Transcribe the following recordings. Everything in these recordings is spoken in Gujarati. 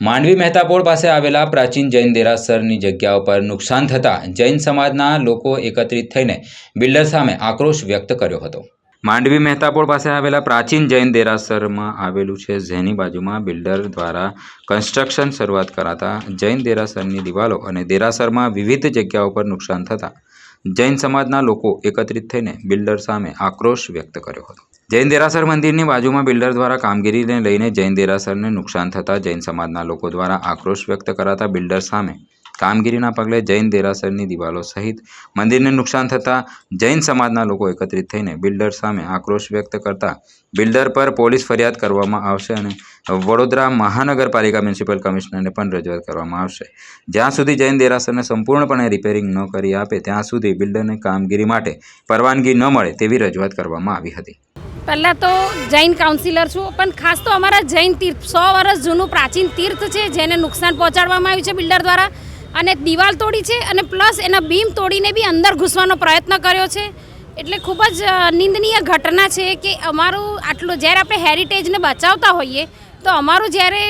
માંડવી મહેતાપોળ પાસે આવેલા પ્રાચીન જૈન દેરાસરની જગ્યા ઉપર નુકસાન થતાં જૈન સમાજના લોકો એકત્રિત થઈને બિલ્ડર સામે આક્રોશ વ્યક્ત કર્યો હતો. માંડવી મહેતાપોળ પાસે આવેલા પ્રાચીન જૈન દેરાસરમાં આવેલું છે. જેની બાજુમાં બિલ્ડર દ્વારા કન્સ્ટ્રક્શન શરૂઆત કરાતા જૈન દેરાસરની દિવાલો અને દેરાસરમાં વિવિધ જગ્યાઓ પર નુકસાન થતાં જૈન સમાજના લોકો એકત્રિત થઈને બિલ્ડર સામે આક્રોશ વ્યક્ત કર્યો હતો. જૈન દેરાસર મંદિરની બાજુમાં બિલ્ડર દ્વારા કામગીરીને લઈને જૈન દેરાસરને નુકસાન થતાં જૈન સમાજના લોકો દ્વારા આક્રોશ વ્યક્ત કરાતા બિલ્ડર સામે કામગીરીના પગલે જૈન દેરાસરની દિવાલો સહિત મંદિરને નુકસાન થતાં જૈન સમાજના લોકો એકત્રિત થઈને બિલ્ડર સામે આક્રોશ વ્યક્ત કરતા બિલ્ડર પર પોલીસ ફરિયાદ કરવામાં આવશે અને વડોદરા મહાનગરપાલિકા મ્યુનિસિપલ કમિશનરને પણ રજૂઆત કરવામાં આવશે. જ્યાં સુધી જૈન દેરાસરને સંપૂર્ણપણે રિપેરિંગ ન કરી આપે, ત્યાં સુધી બિલ્ડરને કામગીરી માટે પરવાનગી ન મળે તેવી રજૂઆત કરવામાં આવી હતી. પહેલાં તો જૈન કાઉન્સિલર છું, પણ ખાસ તો અમારા જૈન તીર્થ, સો વર્ષ જૂનું પ્રાચીન તીર્થ છે, જેને નુકસાન પહોંચાડવામાં આવ્યું છે બિલ્ડર દ્વારા, અને દિવાલ તોડી છે, અને પ્લસ એના બીમ તોડીને બી અંદર ઘૂસવાનો પ્રયત્ન કર્યો છે. એટલે ખૂબ જ નિંદનીય ઘટના છે કે અમારું આટલું, જ્યારે આપણે હેરિટેજને બચાવતા હોઈએ, તો અમારું જ્યારે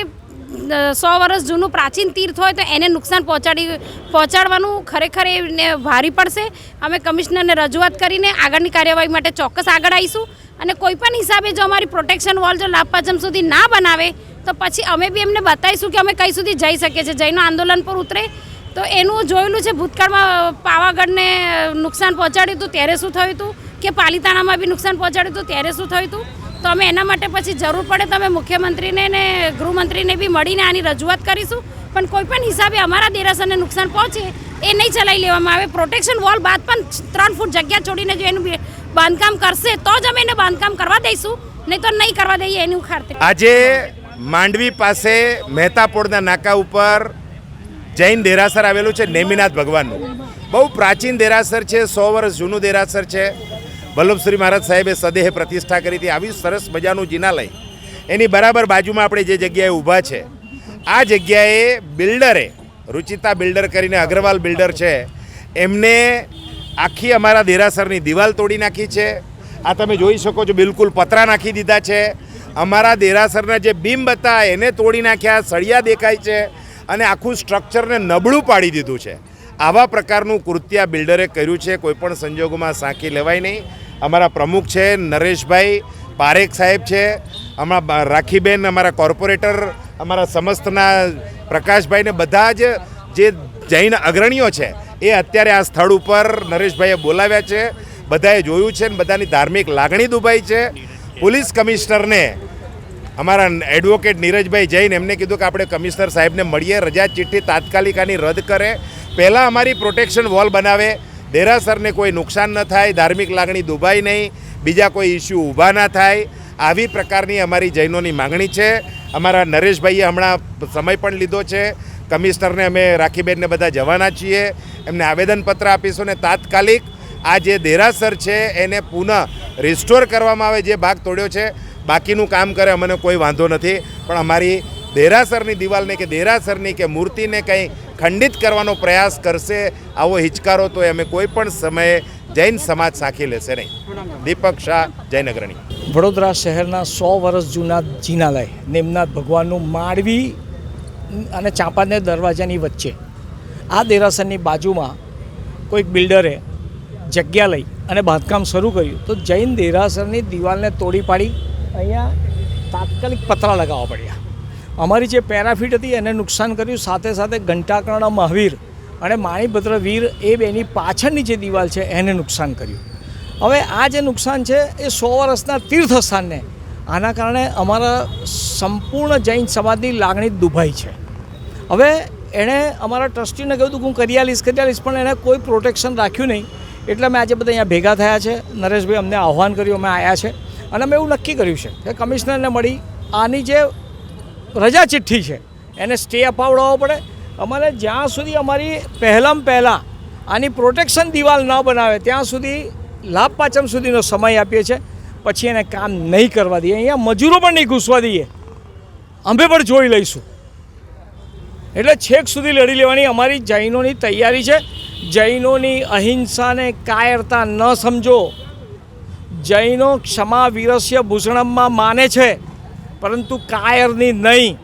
સો વર્ષ જૂનું પ્રાચીન તીર્થ હોય, તો એને નુકસાન પહોંચાડી, પહોંચાડવાનું ખરેખર એને ભારી પડશે. અમે કમિશનરને રજૂઆત કરીને આગળની કાર્યવાહી માટે ચોક્કસ આગળ આવીશું. અને કોઈ પણ હિસાબે જો અમારી પ્રોટેક્શન વોલ જો લાભપાચમ સુધી ના બનાવે, તો પછી અમે બી એમને બતાવીશું કે અમે કઈ સુધી જઈ શકીએ છીએ. જૈનો આંદોલન પર ઉતરે, તો એનું જોયેલું છે, ભૂતકાળમાં પાવાગઢને નુકસાન પહોંચાડ્યું હતું, ત્યારે શું થયું હતું કે પાલિતાણામાં બી નુકસાન પહોંચાડ્યું હતું, ત્યારે શું થયું હતું? તો અમે એના માટે પછી જરૂર પડે તો અમે મુખ્યમંત્રીને ને ગૃહમંત્રીને બી મળીને આની રજૂઆત કરીશું. પણ કોઈ પણ હિસાબે અમારા દેરાસરને નુકસાન પહોંચે, એ નહીં ચલાવી લેવામાં આવે. પ્રોટેક્શન વોલ બાદ પણ ત્રણ ફૂટ જગ્યા છોડીને જો એનું બાંધકામ કરશે તો જ અમે એને બાંધકામ કરવા દઈશું. નહીં તો નહીં કરવા દઈએ એની ખાતરી આજે માંડવી પાસે મહેતાપોળના નાકા ઉપર જૈન દેરાસર આવેલું છે નેમિનાથ ભગવાનનું. બહુ પ્રાચીન દેરાસર છે, સો વર્ષ જૂનું દેરાસર છે. વલ્લભશ્રી મહારાજ સાહેબે સદેહ પ્રતિષ્ઠા કરી હતી. આવી સરસ મજાનું જિનાલય. એની બરાબર બાજુમાં આપણે જે જગ્યાએ ઊભા છે, આ જગ્યાએ બિલ્ડરે, રુચિતા બિલ્ડર કરીને અગ્રવાલ બિલ્ડર છે, એમને આખી અમારા દેરાસરની દિવાલ તોડી નાખી છે. આ તમે જોઈ શકો છો, બિલકુલ પતરા નાખી દીધા છે. અમારા દેરાસરના જે બીમ હતા, એને તોડી નાખ્યા, સળિયા દેખાય છે અને આખું સ્ટ્રક્ચરને નબળું પાડી દીધું છે. આવા પ્રકારનું કૃત્ય બિલ્ડરે કર્યું છે કોઈપણ સંજોગોમાં સાંકી લેવાય નહીં. અમારા પ્રમુખ છે, નરેશભાઈ પારેખ સાહેબ છે બા- રાખીબેન, અમારા કોર્પોરેટર, અમારા સમસ્તના પ્રકાશભાઈને બધા જ જે જૈન અગ્રણીઓ છે એ અત્યારે આ સ્થળ ઉપર નરેશભાઈએ બોલાવ્યા છે. બધાએ જોયું છે ને બધાની ધાર્મિક લાગણી દુભાઈ છે. પોલીસ કમિશનરને અમારા એડવોકેટ નીરજભાઈ જૈન એમને કીધું કે આપણે કમિશનર સાહેબને મળીએ, રજા ચિઠ્ઠી તાત્કાલિક આની રદ કરે. પહેલાં અમારી પ્રોટેક્શન વોલ બનાવે. દેરાસરને કોઈ નુકસાન ન થાય, ધાર્મિક લાગણી દુભાઈ નહીં. બીજા કોઈ ઇસ્યુ ઊભા ના થાય. આવી પ્રકારની અમારી જૈનોની માંગણી છે. અમારા નરેશભાઈએ હમણાં સમય પણ લીધો છે. કમિશનરને અમે રાખીબેનને બધા જવાના છીએ. એમને આવેદનપત્ર આપીશું ને તાત્કાલિક આ જે દેરાસર છે એને પુનઃ રિસ્ટોર કરવામાં આવે જે ભાગ તોડ્યો છે. બાકીનું કામ કરે, અમને કોઈ વાંધો નથી. પણ અમારી દેરાસરની દિવાલને કે દેરાસરની કે મૂર્તિને કંઈ ખંડિત કરવાનો પ્રયાસ કરશે આવો હિચકારો તો અમે કોઈ પણ સમયે જૈન સમાજ સાંખી લેશે નહીં. દીપક શાહ જૈન અગ્રણી વડોદરા શહેરના સો વર્ષ જૂના જીનાલય, નિમનાથ ભગવાનનું માળવી અને ચાંપાનેર દરવાજાની વચ્ચે. આ દેરાસરની બાજુમાં કોઈક બિલ્ડરે જગ્યા લઈ અને બાંધકામ શરૂ કર્યું. તો જૈન દેરાસરની દિવાલને તોડી પાડી અહીંયા તાત્કાલિક પતરા લગાવવા પડ્યા. અમારી જે પેરાફિટ હતી એને નુકસાન કર્યું. સાથે સાથે ઘંટાકર્ણ મહાવીર અને માણીભદ્ર વીર એ બેની પાછળની જે દિવાલ છે એને નુકસાન કર્યું. હવે આ જે નુકસાન છે એ સો વર્ષના તીર્થસ્થાનને આના કારણે અમારા સંપૂર્ણ જૈન સમાજની લાગણી દુભાઈ છે. હવે એણે અમારા ટ્રસ્ટીને કહ્યું હતું હું કરી આલીશ પણ એણે કોઈ પ્રોટેક્શન રાખ્યું નહીં. એટલે અમે આજે બધા અહીંયા ભેગા થયા છે. નરેશભાઈ અમને આહ્વાન કર્યું, અમે આવ્યા છે. અને અમે એવું નક્કી કર્યું છે કે કમિશનરને મળી આની જે રજા ચિઠ્ઠી છે, એને સ્ટે અપાવડાવવો પડે. અમારે જ્યાં સુધી અમારી પહેલાં પહેલાં આની પ્રોટેક્શન દિવાલ ન બનાવે, ત્યાં સુધી લાભ પાચમ સુધીનો સમય આપીએ છીએ. પછી એને કામ નહીં કરવા દઈએ. અહીંયા મજૂરો પણ નહીં ઘૂસવા દઈએ. અમે પણ જોઈ લઈશું. એટલે છેક સુધી લડી લેવાની અમારી જૈનોની તૈયારી છે. જૈનોની અહિંસાને કાયરતા ન સમજો. જૈનો ક્ષમા વિરસ્ય ભૂષણમમાં માને છે, પરંતુ કાયરની નહીં.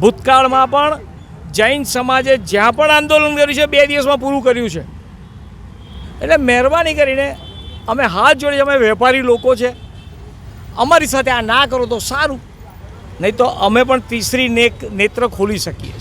ભૂતકાળમાં પણ જૈન સમાજે જ્યાં પણ આંદોલન કર્યું છે, બે દિવસમાં પૂરું કર્યું છે. એટલે મહેરબાની કરીને અમે હાથ જોડે અમે વેપારી લોકો છે. અમારી સાથે આ ના કરો તો સારું. નહીં તો અમે પણ તીસરી નેક નેત્ર ખોલી શકીએ